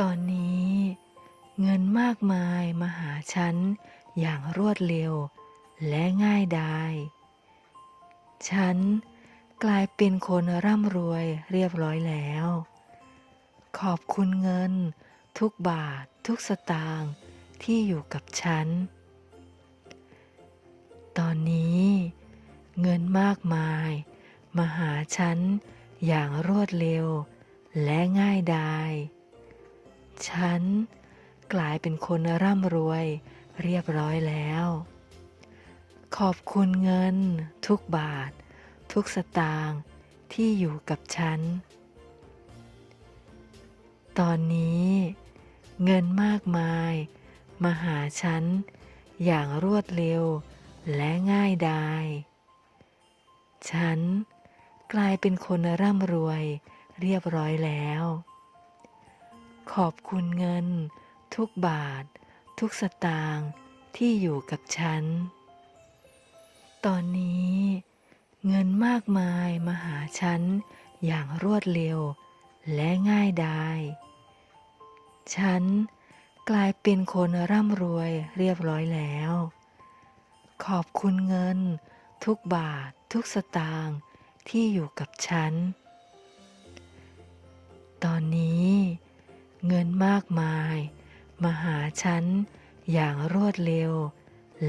ตอนนี้ เงินมากมายมาหาฉันอย่างรวดเร็วและง่ายดาย ฉันกลายเป็นคนร่ำรวยเรียบร้อยแล้ว ขอบคุณเงิน ทุกบาททุกสตางค์ที่อยู่กับฉัน ตอนนี้ เงินมากมายมาหาฉันอย่างรวดเร็วและง่ายดาย ฉันกลายเป็นคนร่ำรวยเรียบร้อยแล้ว ขอบคุณเงิน ทุกบาท ทุกสตางค์ที่อยู่กับฉัน ตอนนี้เงินมากมาย มาหาฉันอย่างรวดเร็วและง่ายดาย ฉันกลายเป็นคนร่ำรวยเรียบร้อยแล้ว ขอบคุณเงิน ทุกบาท ทุกสตางค์ที่อยู่กับฉัน ตอนนี้ เงินมากมายมาหาฉันอย่างรวดเร็วและง่ายดาย ฉันกลายเป็นคนร่ำรวยเรียบร้อยแล้ว ขอบคุณเงิน ทุกบาททุกสตางค์ที่อยู่กับฉัน ตอนนี้ เงินมากมาย มาหาฉันอย่างรวดเร็ว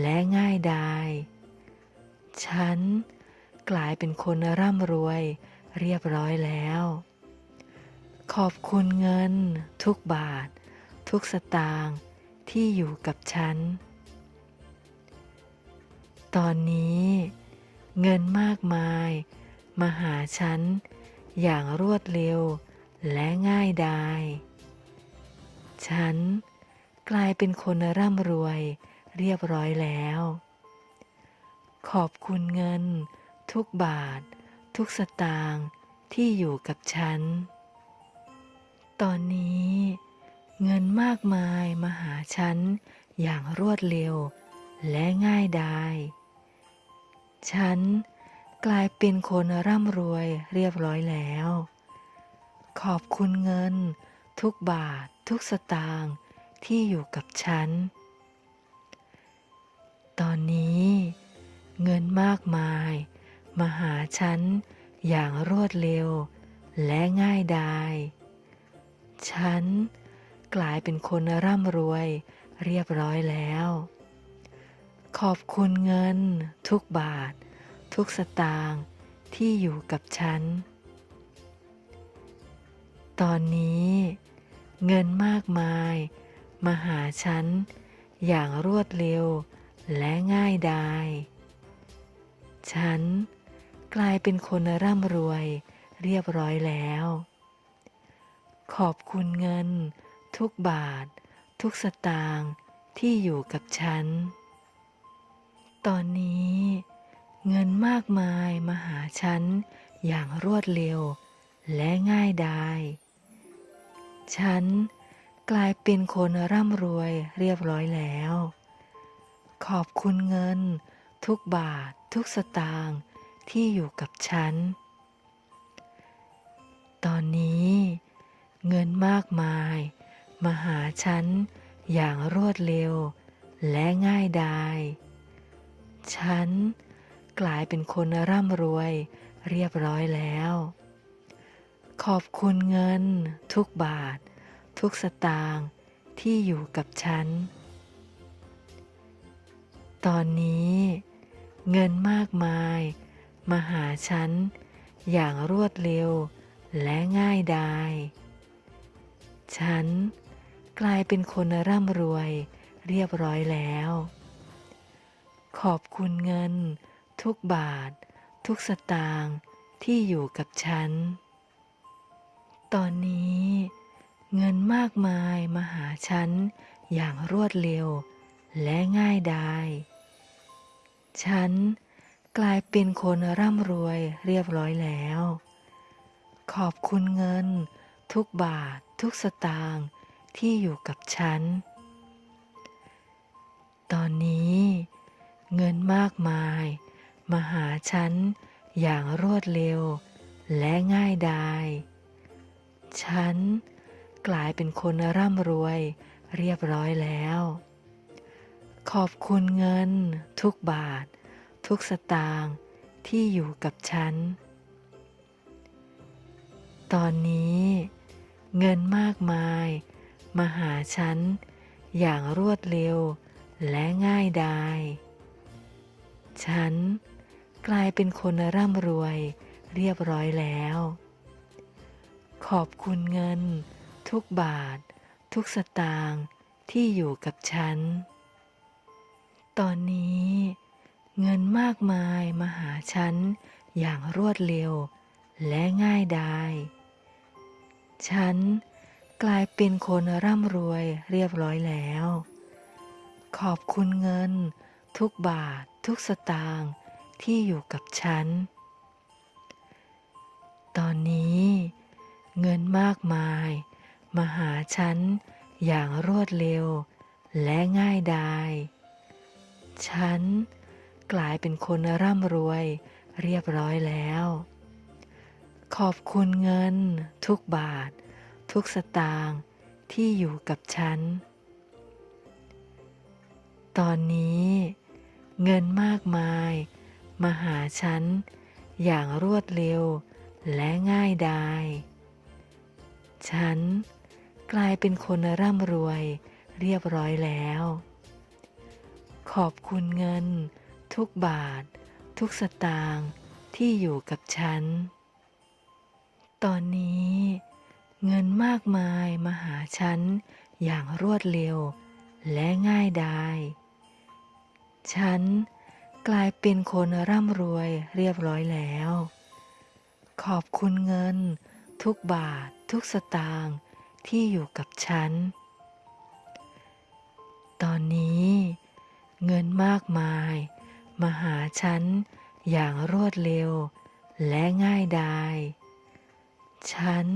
และง่ายดายฉันกลายเป็นคนร่ำรวยเรียบร้อยแล้ว ขอบคุณเงิน ทุกบาท ทุกสตางค์ที่อยู่กับฉัน ตอนนี้เงินมากมาย มาหาฉันอย่างรวดเร็วและง่ายดาย ฉันกลายเป็นคนร่ำรวยเรียบร้อยแล้ว ขอบคุณเงิน ทุกบาท ทุกสตางค์ที่อยู่กับฉัน ตอนนี้เงินมากมายมาหาฉันอย่างรวดเร็วและง่ายดาย ฉันกลายเป็นคนร่ำรวยเรียบร้อยแล้ว ขอบคุณเงิน ทุกบาททุกสตางค์ที่อยู่กับฉัน ตอนนี้เงินมากมายมาหาฉันอย่างรวดเร็วและง่ายดาย ฉันกลายเป็นคนร่ำรวยเรียบร้อยแล้ว ขอบคุณเงิน ทุกบาท ทุกสตางค์ที่อยู่กับฉัน ตอนนี้ เงินมากมาย มาหาฉัน อย่างรวดเร็วและง่ายดาย ฉันกลายเป็นคนร่ำรวยเรียบร้อยแล้ว ขอบคุณเงิน ทุกบาท ทุกสตางค์ที่อยู่กับฉัน ตอนนี้ เงินมากมายมาหาฉันอย่างรวดเร็วและง่ายดาย ฉันกลายเป็นคนร่ำรวยเรียบร้อยแล้ว ขอบคุณเงิน ทุกบาททุกสตางค์ที่อยู่กับฉัน ตอนนี้ เงินมากมาย มาหาฉันอย่างรวดเร็วและง่ายดายฉันกลายเป็นคนร่ำรวยเรียบร้อยแล้ว ขอบคุณเงิน ทุกบาท ทุกสตางค์ที่อยู่กับฉัน ตอนนี้เงินมากมาย มาหาฉัน อย่างรวดเร็วและง่ายดาย ฉันกลายเป็นคนร่ำรวยเรียบร้อยแล้ว ขอบคุณเงิน ทุกบาท ทุกสตางค์ที่อยู่กับฉัน ตอนนี้ เงินมากมายมาหาฉันอย่างรวดเร็วและง่ายดายฉันกลายเป็นคนร่ำรวยเรียบร้อยแล้ว ขอบคุณเงิน ทุกบาททุกสตางค์ที่อยู่กับฉัน ตอนนี้ เงินมากมายมาหาฉันอย่างรวดเร็วและง่ายดาย ฉันกลายเป็นคนร่ำรวยเรียบร้อยแล้ว ขอบคุณเงิน ทุกบาท ทุกสตางค์ที่อยู่กับฉัน ตอนนี้เงินมากมายมาหาฉันอย่างรวดเร็วและง่ายดาย ฉันกลายเป็นคนร่ำรวยเรียบร้อยแล้ว ขอบคุณเงิน ทุกบาท ทุกสตางค์ที่อยู่กับฉัน ตอนนี้ เงินมากมายมาหาฉันอย่างรวดเร็วและง่ายดาย ฉันกลายเป็นคนร่ำรวยเรียบร้อยแล้ว ขอบคุณเงิน ทุกบาททุกสตางค์ที่อยู่กับฉัน ตอนนี้ เงินมากมาย มาหาฉันอย่างรวดเร็ว และง่ายดายฉันกลายเป็นคนร่ำรวยเรียบร้อยแล้ว ขอบคุณเงิน ทุกบาท ทุกสตางค์ที่อยู่กับฉัน ตอนนี้เงินมากมาย มาหาฉันอย่างรวดเร็วและง่ายดาย ฉันกลายเป็นคนร่ำรวยเรียบร้อยแล้ว ขอบคุณเงิน ทุกบาท ทุกสตางค์ที่อยู่กับฉัน ตอนนี้เงินมากมายมาหาฉันอย่างรวดเร็วและง่ายดายฉันกลายเป็นคนร่ำรวยเรียบร้อยแล้ว ขอบคุณเงิน ทุกบาท ทุกสตางค์ที่อยู่กับฉัน ตอนนี้เงินมากมาย มาหาฉันอย่างรวดเร็วและง่ายดาย ฉัน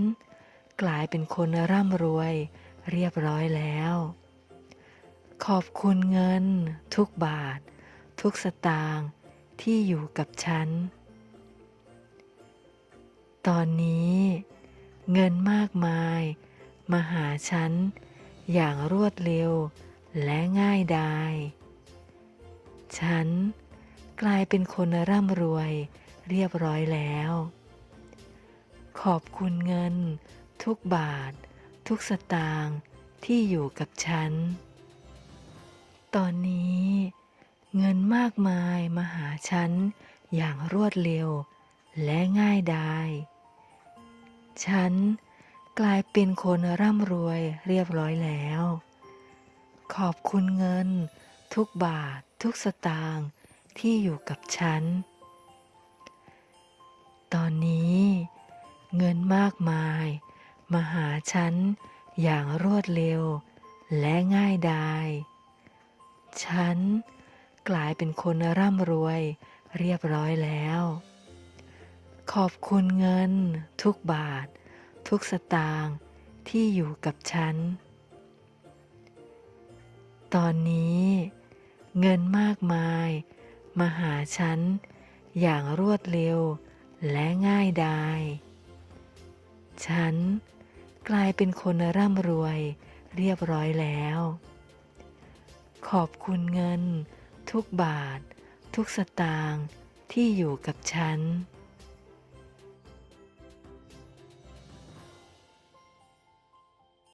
กลายเป็นคนร่ำรวยเรียบร้อยแล้ว ขอบคุณเงินทุกบาท ทุกสตางค์ที่อยู่กับฉัน ตอนนี้ เงินมากมาย มาหาฉัน อย่างรวดเร็วและง่ายดายฉันกลายเป็นคนร่ำรวยเรียบร้อยแล้ว ขอบคุณเงิน ทุกบาท ทุกสตางค์ที่อยู่กับฉัน ตอนนี้ เงินมากมายมาหาฉันอย่างรวดเร็วและง่ายดาย ฉันกลายเป็นคนร่ำรวยเรียบร้อยแล้ว ขอบคุณเงิน ทุกบาททุกสตางค์ที่อยู่กับฉัน ตอนนี้เงินมากมายมาหาฉันอย่างรวดเร็วและง่ายดาย ฉันกลายเป็นคนร่ำรวยเรียบร้อยแล้ว ขอบคุณเงิน ทุกบาท ทุกสตางค์ที่อยู่กับฉัน ตอนนี้ เงินมากมาย มาหาฉัน อย่างรวดเร็วและง่ายดาย ฉันกลายเป็นคนร่ำรวยเรียบร้อยแล้ว ขอบคุณเงิน ทุกบาท ทุกสตางค์ที่อยู่กับฉัน